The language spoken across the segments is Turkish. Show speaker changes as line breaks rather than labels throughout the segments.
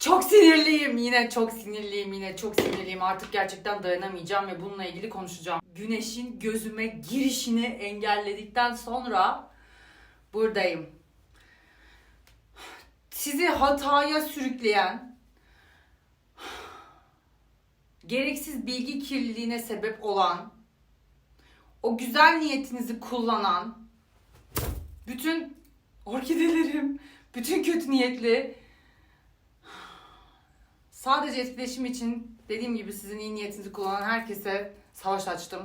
Çok sinirliyim yine çok sinirliyim yine çok sinirliyim artık gerçekten dayanamayacağım ve bununla ilgili konuşacağım. Güneşin gözüme girişini engelledikten sonra buradayım. Sizi hataya sürükleyen, gereksiz bilgi kirliliğine sebep olan, o güzel niyetinizi kullanan, bütün orkidelerim, bütün kötü niyetli Sadece etkileşim için dediğim gibi sizin iyi niyetinizi kullanan herkese savaş açtım.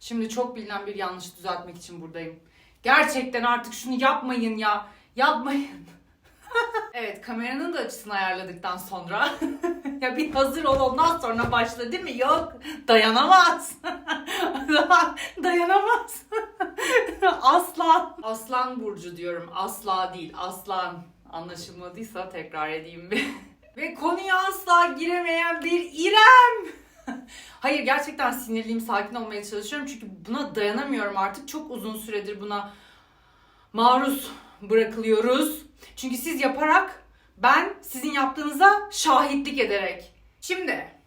Şimdi çok bilinen bir yanlış düzeltmek için buradayım. Gerçekten artık şunu yapmayın ya. Yapmayın. evet kameranın da açısını ayarladıktan sonra ya bir hazır ol ondan sonra başla değil mi? Yok dayanamaz. dayanamaz. Aslan. Aslan burcu diyorum. Asla değil. Aslan. Anlaşılmadıysa tekrar edeyim bir. Ve konuya asla giremeyen bir İrem. Hayır gerçekten sinirliyim, sakin olmaya çalışıyorum çünkü buna dayanamıyorum artık. Çok uzun süredir buna maruz bırakılıyoruz. Çünkü siz yaparak ben sizin yaptığınıza şahitlik ederek. Şimdi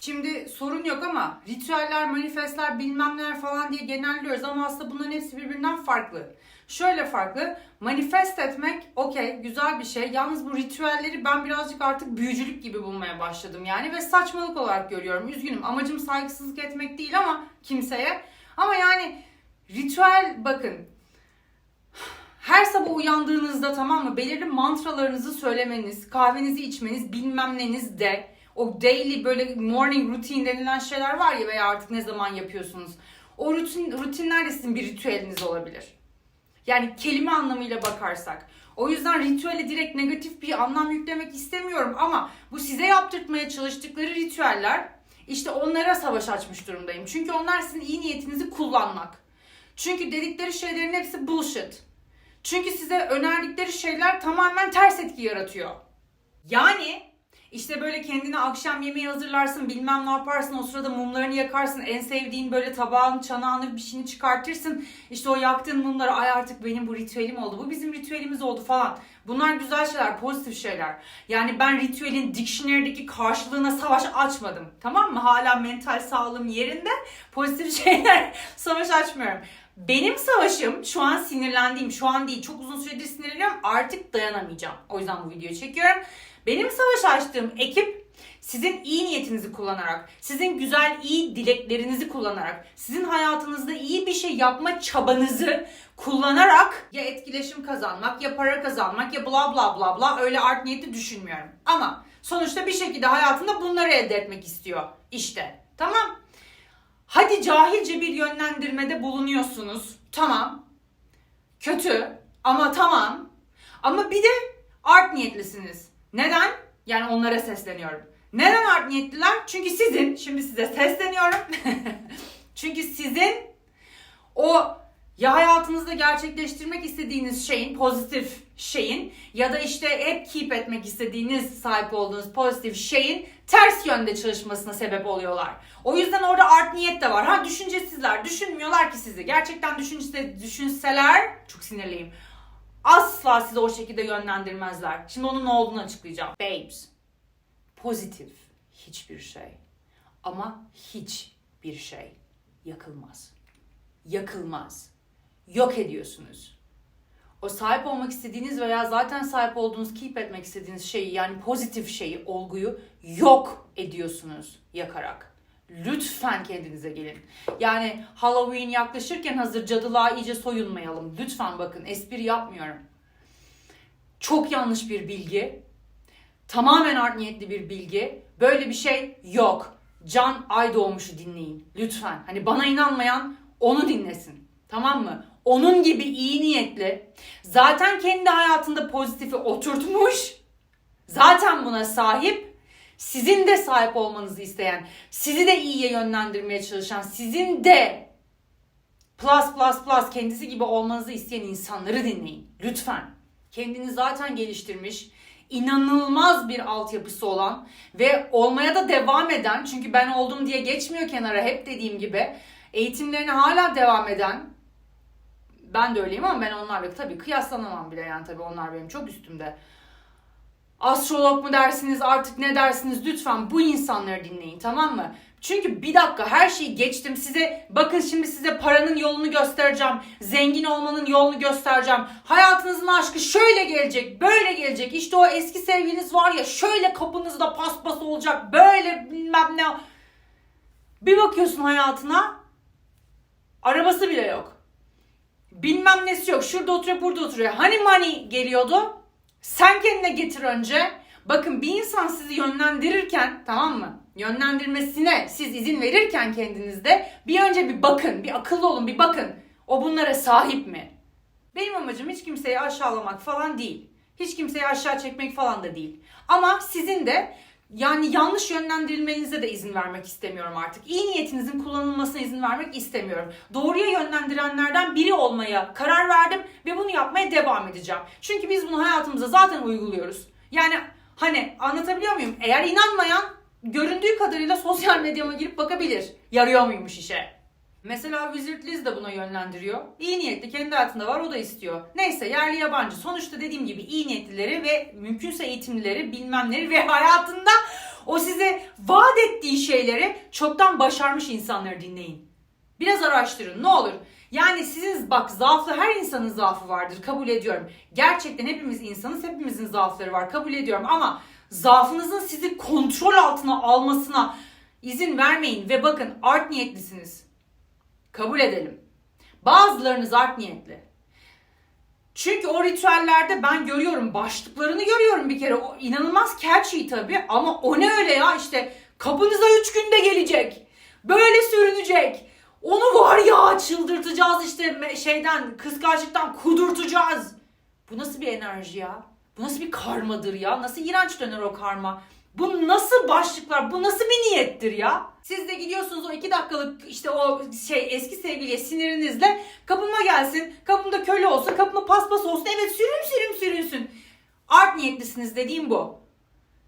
Şimdi sorun yok ama ritüeller, manifestler bilmem neler falan diye genelliyoruz ama aslında bunların hepsi birbirinden farklı. Şöyle farklı. Manifest etmek okey güzel bir şey. Yalnız bu ritüelleri ben birazcık artık büyücülük gibi bulmaya başladım yani ve saçmalık olarak görüyorum. Üzgünüm. Amacım saygısızlık etmek değil ama kimseye. Ama yani ritüel bakın. Her sabah uyandığınızda tamam mı belirli mantralarınızı söylemeniz, kahvenizi içmeniz, bilmem neniz de o daily böyle morning routine denilen şeyler var ya veya artık ne zaman yapıyorsunuz. O rutin, rutinler de sizin bir ritüeliniz olabilir. Yani kelime anlamıyla bakarsak. O yüzden ritüele direkt negatif bir anlam yüklemek istemiyorum ama bu size yaptırtmaya çalıştıkları ritüeller işte onlara savaş açmış durumdayım. Çünkü onlar sizin iyi niyetinizi kullanmak. Çünkü dedikleri şeylerin hepsi bullshit. Çünkü size önerdikleri şeyler tamamen ters etki yaratıyor. Yani işte böyle kendine akşam yemeği hazırlarsın bilmem ne yaparsın o sırada mumlarını yakarsın en sevdiğin böyle tabağın çanağını bir şeyini çıkartırsın. İşte o yaktığın mumları ay artık benim bu ritüelim oldu bu bizim ritüelimiz oldu falan. Bunlar güzel şeyler pozitif şeyler. Yani ben ritüelin dictionary'deki karşılığına savaş açmadım tamam mı? Hala mental sağlığım yerinde pozitif şeyler savaş açmıyorum benim savaşım şu an sinirlendiğim şu an değil çok uzun süredir sinirleniyorum artık dayanamayacağım o yüzden bu videoyu çekiyorum benim savaş açtığım ekip sizin iyi niyetinizi kullanarak, sizin güzel iyi dileklerinizi kullanarak, sizin hayatınızda iyi bir şey yapma çabanızı kullanarak ya etkileşim kazanmak, ya para kazanmak, ya bla bla bla bla öyle art niyetli düşünmüyorum. Ama sonuçta bir şekilde hayatında bunları elde etmek istiyor. İşte tamam. Hadi cahilce bir yönlendirmede bulunuyorsunuz. Tamam. Kötü ama tamam. Ama bir de art niyetlisiniz. Neden? Yani onlara sesleniyorum. Neden art niyetliler? Çünkü sizin, şimdi size sesleniyorum. Çünkü sizin o ya hayatınızda gerçekleştirmek istediğiniz şeyin, pozitif şeyin ya da işte hep keep etmek istediğiniz sahip olduğunuz pozitif şeyin ters yönde çalışmasına sebep oluyorlar. O yüzden orada art niyet de var. Ha düşüncesizler, düşünmüyorlar ki sizi. Gerçekten düşünse, düşünseler, çok sinirliyim asla sizi o şekilde yönlendirmezler. Şimdi onun ne olduğunu açıklayacağım. Babes, pozitif hiçbir şey ama hiçbir şey yakılmaz. Yakılmaz. Yok ediyorsunuz. O sahip olmak istediğiniz veya zaten sahip olduğunuz, keep etmek istediğiniz şeyi yani pozitif şeyi, olguyu yok ediyorsunuz yakarak. Lütfen kendinize gelin. Yani Halloween yaklaşırken hazır cadılığa iyice soyunmayalım. Lütfen bakın espri yapmıyorum. Çok yanlış bir bilgi. Tamamen art niyetli bir bilgi. Böyle bir şey yok. Can Aydoğmuş'u dinleyin. Lütfen. Hani bana inanmayan onu dinlesin. Tamam mı? Onun gibi iyi niyetli. Zaten kendi hayatında pozitifi oturtmuş. Zaten buna sahip sizin de sahip olmanızı isteyen, sizi de iyiye yönlendirmeye çalışan, sizin de plus plus plus kendisi gibi olmanızı isteyen insanları dinleyin. Lütfen. Kendini zaten geliştirmiş, inanılmaz bir altyapısı olan ve olmaya da devam eden çünkü ben oldum diye geçmiyor kenara hep dediğim gibi eğitimlerine hala devam eden ben de öyleyim ama ben onlarla tabii kıyaslanamam bile yani tabii onlar benim çok üstümde astrolog mu dersiniz artık ne dersiniz lütfen bu insanları dinleyin tamam mı? Çünkü bir dakika her şeyi geçtim size bakın şimdi size paranın yolunu göstereceğim. Zengin olmanın yolunu göstereceğim. Hayatınızın aşkı şöyle gelecek böyle gelecek. İşte o eski sevgiliniz var ya şöyle kapınızda paspas olacak böyle bilmem ne. Bir bakıyorsun hayatına arabası bile yok. Bilmem nesi yok. Şurada oturuyor burada oturuyor. Hani money geliyordu? Sen kendine getir önce. Bakın bir insan sizi yönlendirirken tamam mı? Yönlendirmesine siz izin verirken kendinizde bir önce bir bakın, bir akıllı olun, bir bakın. O bunlara sahip mi? Benim amacım hiç kimseyi aşağılamak falan değil. Hiç kimseyi aşağı çekmek falan da değil. Ama sizin de yani yanlış yönlendirilmenize de izin vermek istemiyorum artık. İyi niyetinizin kullanılmasına izin vermek istemiyorum. Doğruya yönlendirenlerden biri olmaya karar verdim ve bunu yapmaya devam edeceğim. Çünkü biz bunu hayatımıza zaten uyguluyoruz. Yani hani anlatabiliyor muyum? Eğer inanmayan göründüğü kadarıyla sosyal medyama girip bakabilir. Yarıyor muymuş işe? Mesela Wizard Liz de buna yönlendiriyor. İyi niyetli kendi hayatında var o da istiyor. Neyse yerli yabancı. Sonuçta dediğim gibi iyi niyetlileri ve mümkünse eğitimlileri bilmemleri ve hayatında o size vaat ettiği şeyleri çoktan başarmış insanları dinleyin. Biraz araştırın ne olur. Yani sizin bak zaaflı her insanın zaafı vardır kabul ediyorum. Gerçekten hepimiz insanız hepimizin zaafları var kabul ediyorum ama zaafınızın sizi kontrol altına almasına izin vermeyin ve bakın art niyetlisiniz. Kabul edelim. Bazılarınız art niyetli. Çünkü o ritüellerde ben görüyorum başlıklarını görüyorum bir kere. O inanılmaz catchy tabii ama o ne öyle ya işte kapınıza 3 günde gelecek. Böyle sürünecek. Onu var ya çıldırtacağız işte şeyden kıskançlıktan kudurtacağız. Bu nasıl bir enerji ya? Bu nasıl bir karmadır ya? Nasıl iğrenç döner o karma? Bu nasıl başlıklar? Bu nasıl bir niyettir ya? Siz de gidiyorsunuz o iki dakikalık işte o şey eski sevgiliye sinirinizle kapıma gelsin, kapımda köle olsun, kapıma paspas olsun. Evet sürün sürün sürünsün. Art niyetlisiniz dediğim bu.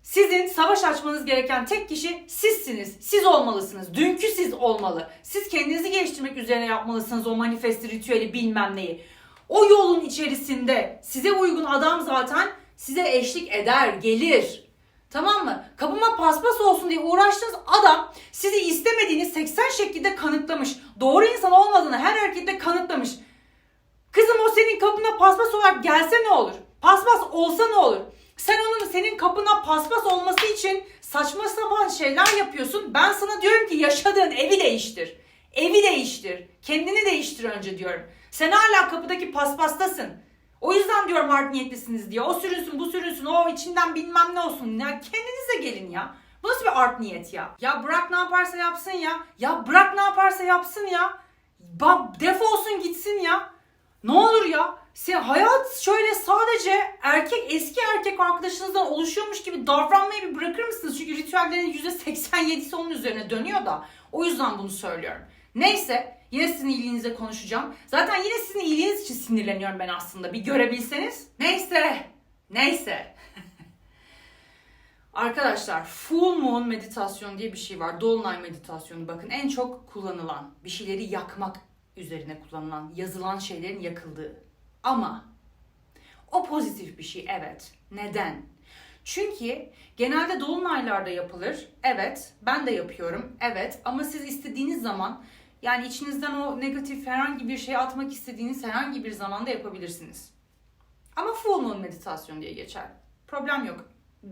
Sizin savaş açmanız gereken tek kişi sizsiniz. Siz olmalısınız. Dünkü siz olmalı. Siz kendinizi geliştirmek üzerine yapmalısınız o manifesti, ritüeli bilmem neyi. O yolun içerisinde size uygun adam zaten size eşlik eder, gelir. Tamam mı? Kapıma paspas olsun diye uğraştığınız adam sizi istemediğini 80 şekilde kanıtlamış. Doğru insan olmadığını her harekette kanıtlamış. Kızım o senin kapına paspas olarak gelse ne olur? Paspas olsa ne olur? Sen onun senin kapına paspas olması için saçma sapan şeyler yapıyorsun. Ben sana diyorum ki yaşadığın evi değiştir. Evi değiştir. Kendini değiştir önce diyorum. Sen hala kapıdaki paspastasın. O yüzden diyorum art niyetlisiniz diye. O sürünsün bu sürünsün o içinden bilmem ne olsun. Ya kendinize gelin ya. Bu nasıl bir art niyet ya? Ya bırak ne yaparsa yapsın ya. Ya bırak ne yaparsa yapsın ya. Bak defolsun gitsin ya. Ne olur ya. Sen hayat şöyle sadece erkek eski erkek arkadaşınızdan oluşuyormuş gibi davranmayı bir bırakır mısınız? Çünkü ritüellerin %87'si onun üzerine dönüyor da. O yüzden bunu söylüyorum. Neyse yine sizin iyiliğinize konuşacağım. Zaten yine sizin iyiliğiniz için sinirleniyorum ben aslında. Bir görebilseniz. Neyse. Neyse. Arkadaşlar full moon meditasyon diye bir şey var. Dolunay meditasyonu bakın en çok kullanılan bir şeyleri yakmak üzerine kullanılan yazılan şeylerin yakıldığı. Ama o pozitif bir şey evet. Neden? Çünkü genelde dolunaylarda yapılır. Evet, ben de yapıyorum. Evet, ama siz istediğiniz zaman yani içinizden o negatif herhangi bir şey atmak istediğiniz herhangi bir zamanda yapabilirsiniz. Ama full moon meditasyon diye geçer. Problem yok.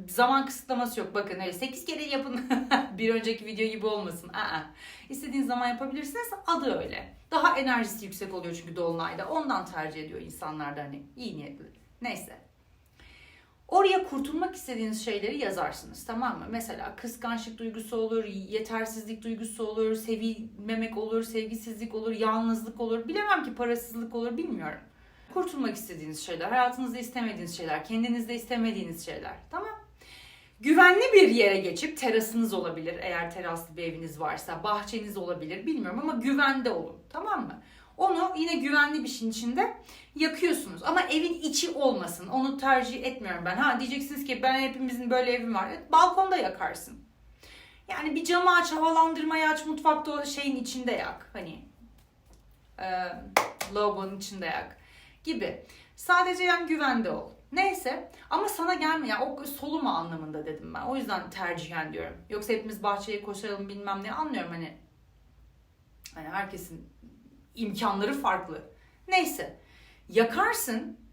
Zaman kısıtlaması yok. Bakın öyle 8 kere yapın. bir önceki video gibi olmasın. Aa. İstediğiniz zaman yapabilirsiniz. Adı öyle. Daha enerjisi yüksek oluyor çünkü dolunayda. Ondan tercih ediyor insanlar da hani iyi niyetli. Neyse. Oraya kurtulmak istediğiniz şeyleri yazarsınız tamam mı? Mesela kıskançlık duygusu olur, yetersizlik duygusu olur, sevilmemek olur, sevgisizlik olur, yalnızlık olur. Bilemem ki parasızlık olur bilmiyorum. Kurtulmak istediğiniz şeyler, hayatınızda istemediğiniz şeyler, kendinizde istemediğiniz şeyler. Tamam. Güvenli bir yere geçip terasınız olabilir eğer teraslı bir eviniz varsa, bahçeniz olabilir bilmiyorum ama güvende olun tamam mı? Onu yine güvenli bir şeyin içinde yakıyorsunuz ama evin içi olmasın. Onu tercih etmiyorum ben. Ha diyeceksiniz ki ben hepimizin böyle evim var. Evet, balkonda yakarsın. Yani bir camı aç, havalandırmayı aç, mutfakta o şeyin içinde yak. Hani e, lavabonun içinde yak gibi. Sadece yani güvende ol. Neyse ama sana gelme ya o soluma anlamında dedim ben. O yüzden tercihen diyorum. Yoksa hepimiz bahçeye koşalım bilmem ne anlıyorum hani. Hani herkesin imkanları farklı. Neyse. Yakarsın.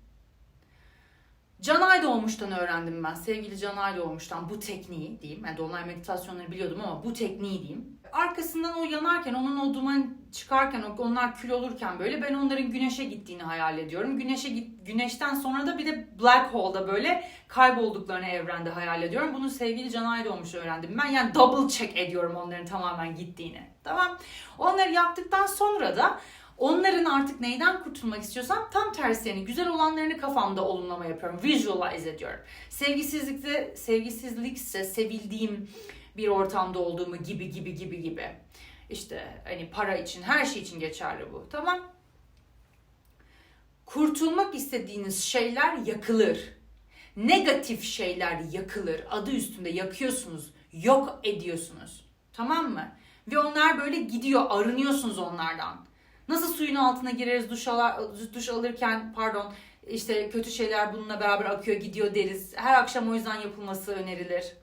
Canay Doğmuş'tan öğrendim ben. Sevgili Canay Doğmuş'tan bu tekniği diyeyim. Yani dolunay meditasyonları biliyordum ama bu tekniği diyeyim. Arkasından o yanarken, onun o duman çıkarken, onlar kül olurken böyle ben onların güneşe gittiğini hayal ediyorum. Güneşe git, güneşten sonra da bir de black hole'da böyle kaybolduklarını evrende hayal ediyorum. Bunu sevgili Canay Doğmuş öğrendim. Ben yani double check ediyorum onların tamamen gittiğini. Tamam. Onları yaptıktan sonra da Onların artık neyden kurtulmak istiyorsam tam terslerini, güzel olanlarını kafamda olumlama yapıyorum. Visualize ediyorum. Sevgisizlikte, sevgisizlikse sevildiğim bir ortamda olduğumu gibi gibi gibi gibi. İşte hani para için, her şey için geçerli bu. Tamam? Kurtulmak istediğiniz şeyler yakılır. Negatif şeyler yakılır. Adı üstünde yakıyorsunuz, yok ediyorsunuz. Tamam mı? Ve onlar böyle gidiyor, arınıyorsunuz onlardan. Nasıl suyun altına gireriz duş, alar, duş alırken pardon işte kötü şeyler bununla beraber akıyor gidiyor deriz. Her akşam o yüzden yapılması önerilir.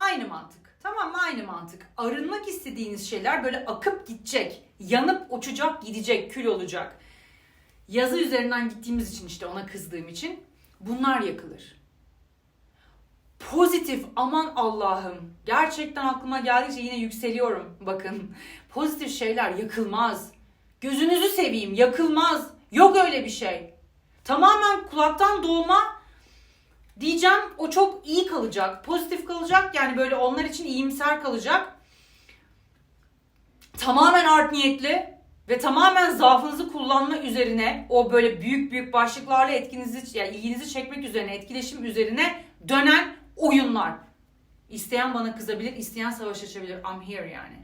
Aynı mantık. Tamam mı? Aynı mantık. Arınmak istediğiniz şeyler böyle akıp gidecek. Yanıp uçacak, gidecek, kül olacak. Yazı üzerinden gittiğimiz için işte ona kızdığım için bunlar yakılır. Pozitif aman Allah'ım. Gerçekten aklıma geldikçe yine yükseliyorum. Bakın pozitif şeyler yakılmaz. Gözünüzü seveyim yakılmaz. Yok öyle bir şey. Tamamen kulaktan doğma diyeceğim o çok iyi kalacak. Pozitif kalacak yani böyle onlar için iyimser kalacak. Tamamen art niyetli ve tamamen zaafınızı kullanma üzerine o böyle büyük büyük başlıklarla etkinizi yani ilginizi çekmek üzerine etkileşim üzerine dönen oyunlar. İsteyen bana kızabilir, isteyen savaş açabilir. I'm here yani.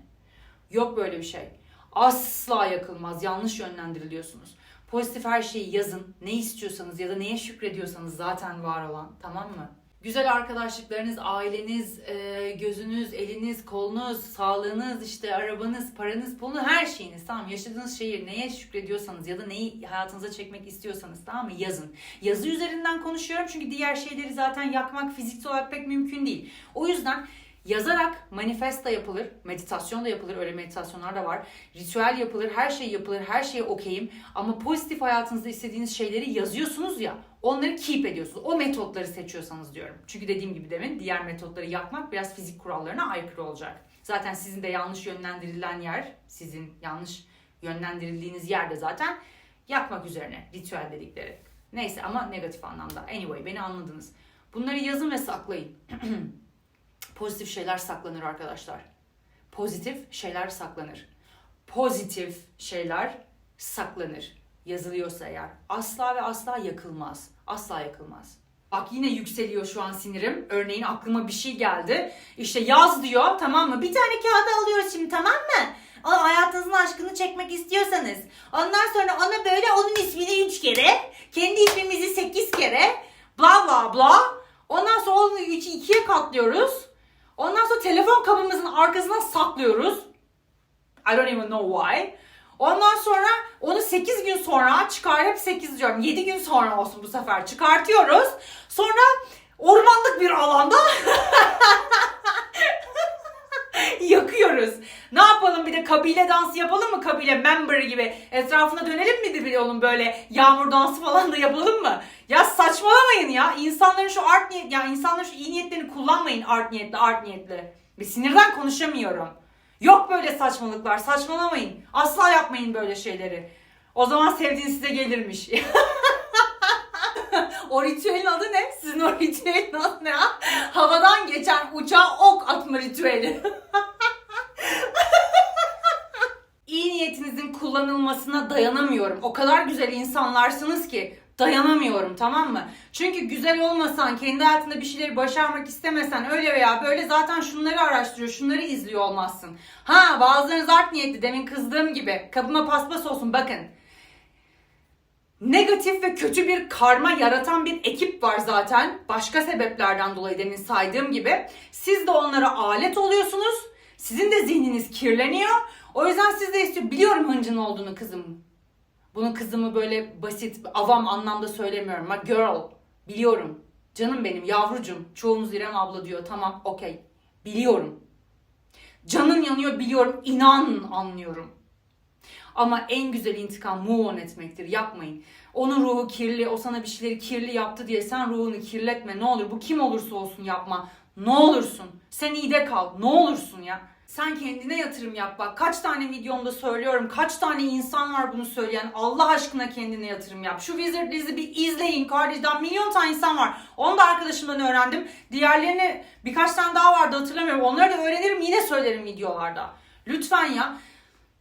Yok böyle bir şey. Asla yakılmaz. Yanlış yönlendiriliyorsunuz. Pozitif her şeyi yazın. Ne istiyorsanız ya da neye şükrediyorsanız zaten var olan. Tamam mı? Güzel arkadaşlıklarınız, aileniz, e, gözünüz, eliniz, kolunuz, sağlığınız, işte arabanız, paranız, pulunuz, her şeyiniz tamam Yaşadığınız şehir neye şükrediyorsanız ya da neyi hayatınıza çekmek istiyorsanız tamam mı? Yazın. Yazı üzerinden konuşuyorum çünkü diğer şeyleri zaten yakmak fiziksel olarak pek mümkün değil. O yüzden Yazarak manifest da yapılır, meditasyon da yapılır, öyle meditasyonlar da var. Ritüel yapılır, her şey yapılır, her şeye okeyim. Ama pozitif hayatınızda istediğiniz şeyleri yazıyorsunuz ya, onları keep ediyorsunuz. O metotları seçiyorsanız diyorum. Çünkü dediğim gibi demin diğer metotları yapmak biraz fizik kurallarına aykırı olacak. Zaten sizin de yanlış yönlendirilen yer, sizin yanlış yönlendirildiğiniz yerde zaten yakmak üzerine ritüel dedikleri. Neyse ama negatif anlamda. Anyway beni anladınız. Bunları yazın ve saklayın. pozitif şeyler saklanır arkadaşlar. Pozitif şeyler saklanır. Pozitif şeyler saklanır. Yazılıyorsa eğer. Asla ve asla yakılmaz. Asla yakılmaz. Bak yine yükseliyor şu an sinirim. Örneğin aklıma bir şey geldi. İşte yaz diyor tamam mı? Bir tane kağıda alıyoruz şimdi tamam mı? O hayatınızın aşkını çekmek istiyorsanız. Ondan sonra ona böyle onun ismini üç kere. Kendi ismimizi sekiz kere. Bla bla bla. Ondan sonra onu ikiye katlıyoruz. Ondan sonra telefon kabımızın arkasına saklıyoruz. I don't even know why. Ondan sonra onu 8 gün sonra çıkar hep 8 diyorum 7 gün sonra olsun bu sefer çıkartıyoruz. Sonra ormanlık bir alanda yakıyoruz. Ne yapalım bir de kabile dansı yapalım mı kabile member gibi etrafına dönelim mi bir onun böyle yağmur dansı falan da yapalım mı? Ya saçmalamayın ya insanların şu art niyet ya insanların şu iyi niyetlerini kullanmayın art niyetli art niyetli. Bir sinirden konuşamıyorum. Yok böyle saçmalıklar saçmalamayın. Asla yapmayın böyle şeyleri. O zaman sevdiğiniz size gelirmiş. o ritüelin adı ne? Sizin o ritüelin adı ne? Havadan geçen uçağa ok atma ritüeli. İyi niyetinizin kullanılmasına dayanamıyorum. O kadar güzel insanlarsınız ki dayanamıyorum tamam mı? Çünkü güzel olmasan, kendi hayatında bir şeyleri başarmak istemesen öyle veya böyle zaten şunları araştırıyor, şunları izliyor olmazsın. Ha bazılarınız art niyetli demin kızdığım gibi. Kapıma paspas olsun bakın negatif ve kötü bir karma yaratan bir ekip var zaten. Başka sebeplerden dolayı demin saydığım gibi. Siz de onlara alet oluyorsunuz. Sizin de zihniniz kirleniyor. O yüzden siz de istiyor. Biliyorum hıncın olduğunu kızım. Bunu kızımı böyle basit, avam anlamda söylemiyorum. My girl. Biliyorum. Canım benim, yavrucum. Çoğunuz İrem abla diyor. Tamam, okey. Biliyorum. Canın yanıyor biliyorum. İnan anlıyorum. Ama en güzel intikam move on etmektir. Yapmayın. Onun ruhu kirli, o sana bir şeyleri kirli yaptı diye sen ruhunu kirletme. Ne olur bu kim olursa olsun yapma. Ne olursun. Sen iyi de kal. Ne olursun ya. Sen kendine yatırım yap bak. Kaç tane videomda söylüyorum. Kaç tane insan var bunu söyleyen. Allah aşkına kendine yatırım yap. Şu Wizard dizi bir izleyin kardeşten. Milyon tane insan var. Onu da arkadaşımdan öğrendim. Diğerlerini birkaç tane daha vardı hatırlamıyorum. Onları da öğrenirim yine söylerim videolarda. Lütfen ya.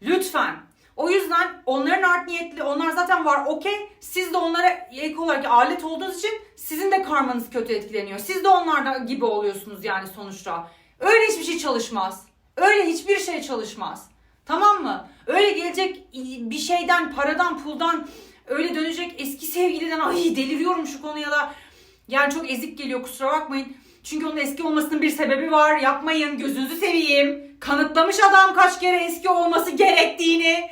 Lütfen. O yüzden onların art niyetli, onlar zaten var okey. Siz de onlara ek olarak alet olduğunuz için sizin de karmanız kötü etkileniyor. Siz de onlarda gibi oluyorsunuz yani sonuçta. Öyle hiçbir şey çalışmaz. Öyle hiçbir şey çalışmaz. Tamam mı? Öyle gelecek bir şeyden, paradan, puldan öyle dönecek eski sevgiliden ay deliriyorum şu konuya da. Yani çok ezik geliyor kusura bakmayın. Çünkü onun eski olmasının bir sebebi var. Yapmayın gözünüzü seveyim. Kanıtlamış adam kaç kere eski olması gerektiğini.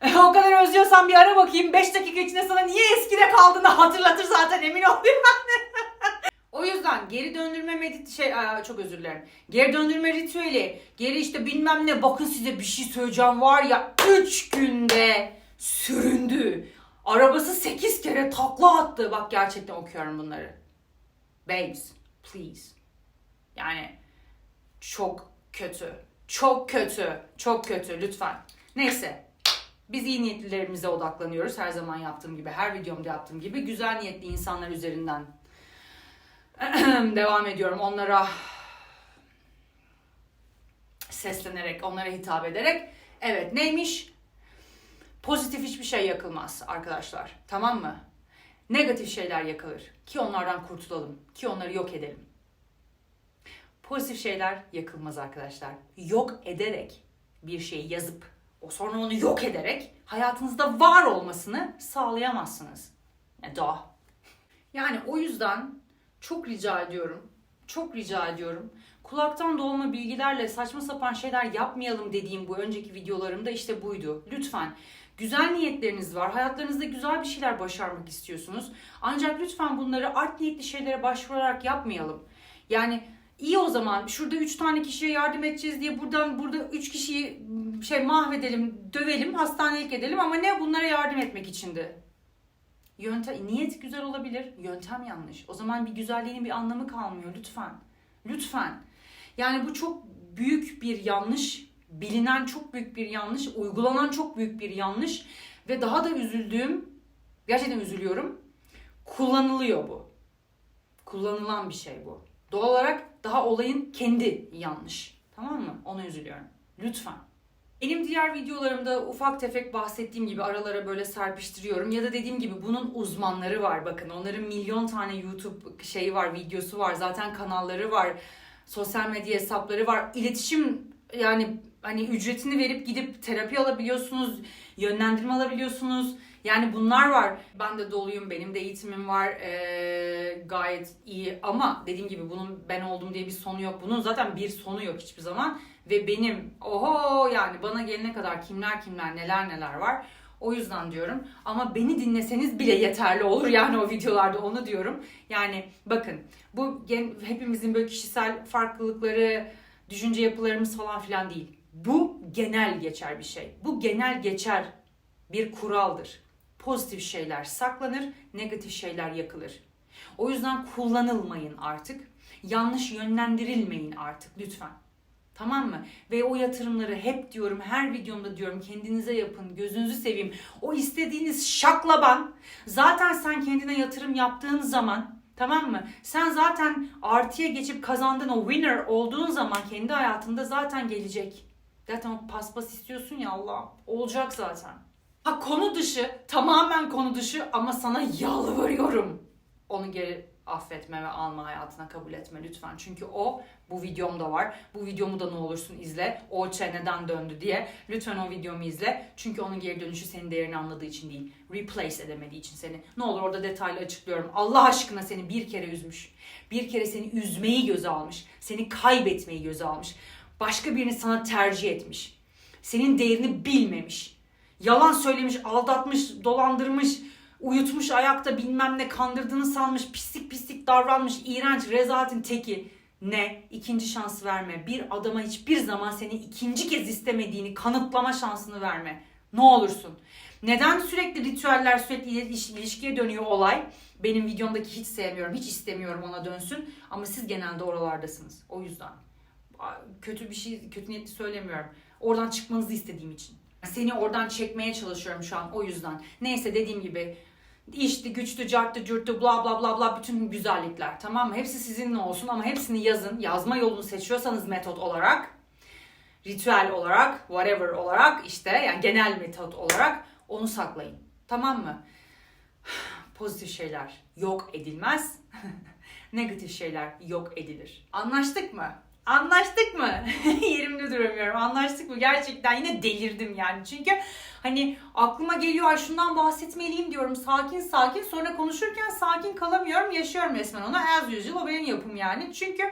o kadar özlüyorsan bir ara bakayım. 5 dakika içinde sana niye eskide kaldığını hatırlatır zaten emin ol. o yüzden geri döndürme medit şey çok özür dilerim. Geri döndürme ritüeli. Geri işte bilmem ne bakın size bir şey söyleyeceğim var ya 3 günde süründü. Arabası 8 kere takla attı. Bak gerçekten okuyorum bunları. Babes, please. Yani çok kötü. Çok kötü. Çok kötü lütfen. Neyse. Biz iyi niyetlilerimize odaklanıyoruz. Her zaman yaptığım gibi, her videomda yaptığım gibi. Güzel niyetli insanlar üzerinden devam ediyorum. Onlara seslenerek, onlara hitap ederek. Evet neymiş? Pozitif hiçbir şey yakılmaz arkadaşlar. Tamam mı? Negatif şeyler yakılır. Ki onlardan kurtulalım. Ki onları yok edelim. Pozitif şeyler yakılmaz arkadaşlar. Yok ederek bir şeyi yazıp o sonra onu yok ederek hayatınızda var olmasını sağlayamazsınız. Ne daha. Yani o yüzden çok rica ediyorum. Çok rica ediyorum. Kulaktan dolma bilgilerle saçma sapan şeyler yapmayalım dediğim bu önceki videolarımda işte buydu. Lütfen güzel niyetleriniz var. Hayatlarınızda güzel bir şeyler başarmak istiyorsunuz. Ancak lütfen bunları art niyetli şeylere başvurarak yapmayalım. Yani iyi o zaman şurada 3 tane kişiye yardım edeceğiz diye buradan burada 3 kişiyi şey mahvedelim, dövelim, hastanelik edelim ama ne bunlara yardım etmek içindi. Yöntem, niyet güzel olabilir, yöntem yanlış. O zaman bir güzelliğinin bir anlamı kalmıyor lütfen. Lütfen. Yani bu çok büyük bir yanlış, bilinen çok büyük bir yanlış, uygulanan çok büyük bir yanlış ve daha da üzüldüğüm, gerçekten üzülüyorum. Kullanılıyor bu. Kullanılan bir şey bu. Doğal olarak daha olayın kendi yanlış. Tamam mı? Ona üzülüyorum. Lütfen. Benim diğer videolarımda ufak tefek bahsettiğim gibi aralara böyle serpiştiriyorum. Ya da dediğim gibi bunun uzmanları var bakın. Onların milyon tane YouTube şeyi var, videosu var. Zaten kanalları var. Sosyal medya hesapları var. İletişim yani hani ücretini verip gidip terapi alabiliyorsunuz. Yönlendirme alabiliyorsunuz. Yani bunlar var. Ben de doluyum. Benim de eğitimim var. Ee, gayet iyi. Ama dediğim gibi bunun ben oldum diye bir sonu yok. Bunun zaten bir sonu yok hiçbir zaman. Ve benim oho yani bana gelene kadar kimler kimler neler neler var. O yüzden diyorum. Ama beni dinleseniz bile yeterli olur yani o videolarda onu diyorum. Yani bakın bu hepimizin böyle kişisel farklılıkları, düşünce yapılarımız falan filan değil. Bu genel geçer bir şey. Bu genel geçer bir kuraldır. Pozitif şeyler saklanır, negatif şeyler yakılır. O yüzden kullanılmayın artık. Yanlış yönlendirilmeyin artık lütfen. Tamam mı? Ve o yatırımları hep diyorum, her videomda diyorum kendinize yapın, gözünüzü seveyim. O istediğiniz şaklaban zaten sen kendine yatırım yaptığın zaman Tamam mı? Sen zaten artıya geçip kazandığın o winner olduğun zaman kendi hayatında zaten gelecek. Zaten o paspas istiyorsun ya Allah. Olacak zaten. Ha konu dışı, tamamen konu dışı ama sana yalvarıyorum. Onu geri affetme ve alma hayatına kabul etme lütfen. Çünkü o bu videomda var. Bu videomu da ne olursun izle. O neden döndü diye. Lütfen o videomu izle. Çünkü onun geri dönüşü senin değerini anladığı için değil. Replace edemediği için seni. Ne olur orada detaylı açıklıyorum. Allah aşkına seni bir kere üzmüş. Bir kere seni üzmeyi göze almış. Seni kaybetmeyi göze almış. Başka birini sana tercih etmiş. Senin değerini bilmemiş. Yalan söylemiş, aldatmış, dolandırmış, uyutmuş ayakta bilmem ne kandırdığını sanmış, pislik pislik davranmış, iğrenç, rezaletin teki. Ne? İkinci şans verme. Bir adama hiçbir zaman seni ikinci kez istemediğini kanıtlama şansını verme. Ne olursun. Neden sürekli ritüeller, sürekli iliş- ilişkiye dönüyor olay? Benim videomdaki hiç sevmiyorum, hiç istemiyorum ona dönsün. Ama siz genelde oralardasınız. O yüzden. Kötü bir şey, kötü niyetli söylemiyorum. Oradan çıkmanızı istediğim için. Seni oradan çekmeye çalışıyorum şu an o yüzden. Neyse dediğim gibi işti, güçtü, carttı, cürttü, bla bla bla bla bütün güzellikler tamam mı? Hepsi sizinle olsun ama hepsini yazın. Yazma yolunu seçiyorsanız metot olarak, ritüel olarak, whatever olarak işte yani genel metot olarak onu saklayın. Tamam mı? Pozitif şeyler yok edilmez. Negatif şeyler yok edilir. Anlaştık mı? Anlaştık mı? Yerimde duramıyorum. Anlaştık mı? Gerçekten yine delirdim yani. Çünkü hani aklıma geliyor ay şundan bahsetmeliyim diyorum. Sakin sakin. Sonra konuşurken sakin kalamıyorum. Yaşıyorum resmen onu. As usual o benim yapım yani. Çünkü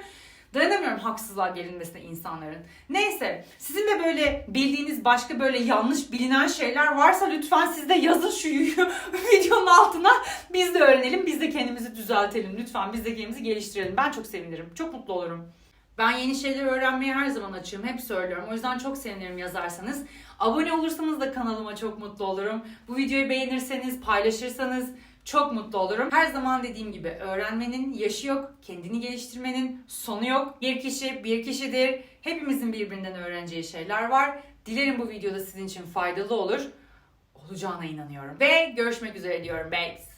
dayanamıyorum haksızlığa gelinmesine insanların. Neyse sizin de böyle bildiğiniz başka böyle yanlış bilinen şeyler varsa lütfen siz de yazın şu videonun altına. Biz de öğrenelim. Biz de kendimizi düzeltelim. Lütfen biz de kendimizi geliştirelim. Ben çok sevinirim. Çok mutlu olurum. Ben yeni şeyler öğrenmeye her zaman açığım. Hep söylüyorum. O yüzden çok sevinirim yazarsanız. Abone olursanız da kanalıma çok mutlu olurum. Bu videoyu beğenirseniz, paylaşırsanız çok mutlu olurum. Her zaman dediğim gibi öğrenmenin yaşı yok, kendini geliştirmenin sonu yok. Bir kişi bir kişidir. Hepimizin birbirinden öğreneceği şeyler var. Dilerim bu videoda sizin için faydalı olur. Olacağına inanıyorum. Ve görüşmek üzere diyorum babes.